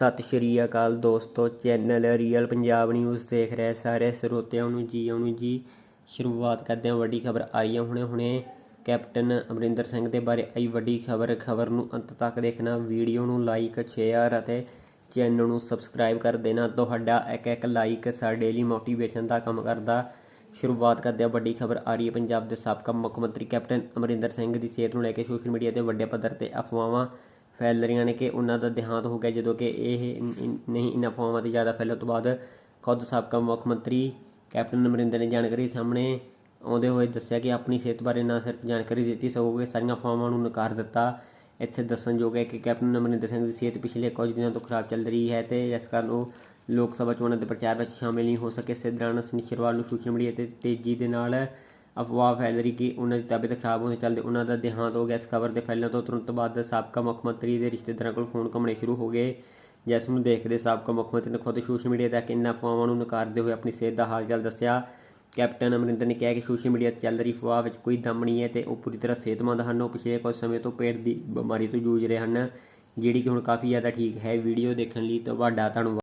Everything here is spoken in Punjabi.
ਸਤਿ ਸ਼੍ਰੀ ਅਕਾਲ ਦੋਸਤੋ, ਚੈਨਲ ਰੀਅਲ ਪੰਜਾਬ ਨਿਊਜ਼ ਦੇਖ ਰਹੇ ਸਾਰੇ ਸਰੋਤਿਆਂ ਨੂੰ ਜੀ ਆਉਣ ਜੀ। ਸ਼ੁਰੂਆਤ ਕਰਦੇ ਹਾਂ ਵੱਡੀ ਖਬਰ ਆਈ ਹੈ ਹੁਣੇ ਹੁਣੇ। ਕੈਪਟਨ ਅਮਰਿੰਦਰ ਸਿੰਘ ਦੇ ਬਾਰੇ ਆਈ ਵੱਡੀ ਖਬਰ। ਖਬਰ ਨੂੰ ਅੰਤ ਤੱਕ ਦੇਖਣਾ, ਵੀਡੀਓ ਨੂੰ ਲਾਈਕ ਸ਼ੇਅਰ ਅਤੇ ਚੈਨਲ ਨੂੰ ਸਬਸਕ੍ਰਾਈਬ ਕਰ ਦੇਣਾ। ਤੁਹਾਡਾ ਇੱਕ ਇੱਕ ਲਾਈਕ ਸਾਡੇ ਲਈ ਮੋਟੀਵੇਸ਼ਨ ਦਾ ਕੰਮ ਕਰਦਾ। ਸ਼ੁਰੂਆਤ ਕਰਦੇ ਹਾਂ ਵੱਡੀ ਖਬਰ ਆ ਰਹੀ ਹੈ ਪੰਜਾਬ ਦੇ ਸਾਬਕਾ ਮੁੱਖ ਮੰਤਰੀ ਕੈਪਟਨ ਅਮਰਿੰਦਰ ਸਿੰਘ ਦੀ ਸਿਹਤ ਨੂੰ ਲੈ ਕੇ ਸੋਸ਼ਲ ਮੀਡੀਆ ਤੇ ਵੱਡੇ ਪੱਧਰ ਤੇ ਅਫਵਾਹਾਂ। ਫੈਲ ਰਹੀਆਂ ਨੇ ਕਿ ਉਹਨਾਂ ਦਾ ਦੇਹਾਂਤ ਹੋ ਗਿਆ, ਜਦੋਂ ਕਿ ਇਹ ਨਹੀਂ ਇਨ ਅਫਵਾਹਾਂ 'ਤੇ ਜ਼ਿਆਦਾ ਫੈਲਣ ਤੋਂ ਬਾਅਦ ਖੁਦ ਸਾਬਕਾ ਮੁੱਖ ਮੰਤਰੀ ਕੈਪਟਨ ਅਮਰਿੰਦਰ ਨੇ ਜਾਣਕਾਰੀ ਸਾਹਮਣੇ ਆਉਂਦੇ ਹੋਏ ਦੱਸਿਆ ਕਿ ਆਪਣੀ ਸਿਹਤ ਬਾਰੇ ਨਾ ਸਿਰਫ ਜਾਣਕਾਰੀ ਦਿੱਤੀ ਸਗੋਂ ਕਿ ਸਾਰੀਆਂ ਅਫਵਾਹਾਂ ਨੂੰ ਨਕਾਰ ਦਿੱਤਾ। ਇੱਥੇ ਦੱਸਣਯੋਗ ਹੈ ਕਿ ਕੈਪਟਨ ਅਮਰਿੰਦਰ ਸਿੰਘ ਦੀ ਸਿਹਤ ਪਿਛਲੇ ਕੁਝ ਦਿਨਾਂ ਤੋਂ ਖਰਾਬ ਚੱਲ ਰਹੀ ਹੈ ਤੇ ਇਸ ਕਾਰਨ ਉਹ ਲੋਕ ਸਭਾ ਚੋਣਾਂ ਦੇ ਪ੍ਰਚਾਰ ਵਿੱਚ ਸ਼ਾਮਿਲ ਨਹੀਂ ਹੋ ਸਕੇ। ਇਸੇ ਦੌਰਾਨ ਸ਼ਨੀਚਰਵਾਰ ਨੂੰ ਸੋਸ਼ਲ ਮੀਡੀਆ ਤੇ ਤੇਜ਼ੀ ਦੇ ਨਾਲ ਅਫਵਾਹ ਫੈਲ ਰਹੀ ਕਿ ਉਹਨਾਂ ਦੀ ਤਬੀਅਤ ਖਰਾਬ ਹੋਣ ਦੇ ਚੱਲਦੇ ਉਹਨਾਂ ਦਾ ਦੇਹਾਂਤ ਹੋ ਗਿਆ। ਇਸ ਖਬਰ ਦੇ ਫੈਲਣ ਤੋਂ ਤੁਰੰਤ ਬਾਅਦ ਸਾਬਕਾ ਮੁੱਖ ਮੰਤਰੀ ਦੇ ਰਿਸ਼ਤੇਦਾਰਾਂ ਕੋਲ ਫੋਨ ਘੁੰਮਣੇ ਸ਼ੁਰੂ ਹੋ ਗਏ। ਜਿਸ ਨੂੰ ਦੇਖਦੇ ਸਾਬਕਾ ਮੁੱਖ ਮੰਤਰੀ ਨੇ ਖੁਦ ਸੋਸ਼ਲ ਮੀਡੀਆ ਤੱਕ ਇਹਨਾਂ ਅਫਵਾਹਾਂ ਨੂੰ ਨਕਾਰਦੇ ਹੋਏ ਆਪਣੀ ਸਿਹਤ ਦਾ ਹਾਲ ਚਾਲ ਦੱਸਿਆ। ਕੈਪਟਨ ਅਮਰਿੰਦਰ ਨੇ ਕਿਹਾ ਕਿ ਸੋਸ਼ਲ ਮੀਡੀਆ ਤੇ ਚੱਲ ਰਹੀ ਅਫਵਾਹ ਵਿੱਚ ਕੋਈ ਦਮ ਨਹੀਂ ਹੈ ਤੇ ਉਹ ਪੂਰੀ ਤਰ੍ਹਾਂ ਸਿਹਤਮੰਦ ਹਨ। ਉਹ ਪਿਛਲੇ ਕੁਝ ਸਮੇਂ ਤੋਂ ਪੇਟ ਦੀ ਬਿਮਾਰੀ ਤੋਂ ਜੂਝ ਰਹੇ ਹਨ, ਜਿਹੜੀ ਕਿ ਹੁਣ ਕਾਫੀ ਜ਼ਿਆਦਾ ਠੀਕ ਹੈ। ਵੀਡੀਓ ਦੇਖਣ ਲਈ ਤੁਹਾਡਾ ਧੰਨਵਾਦ।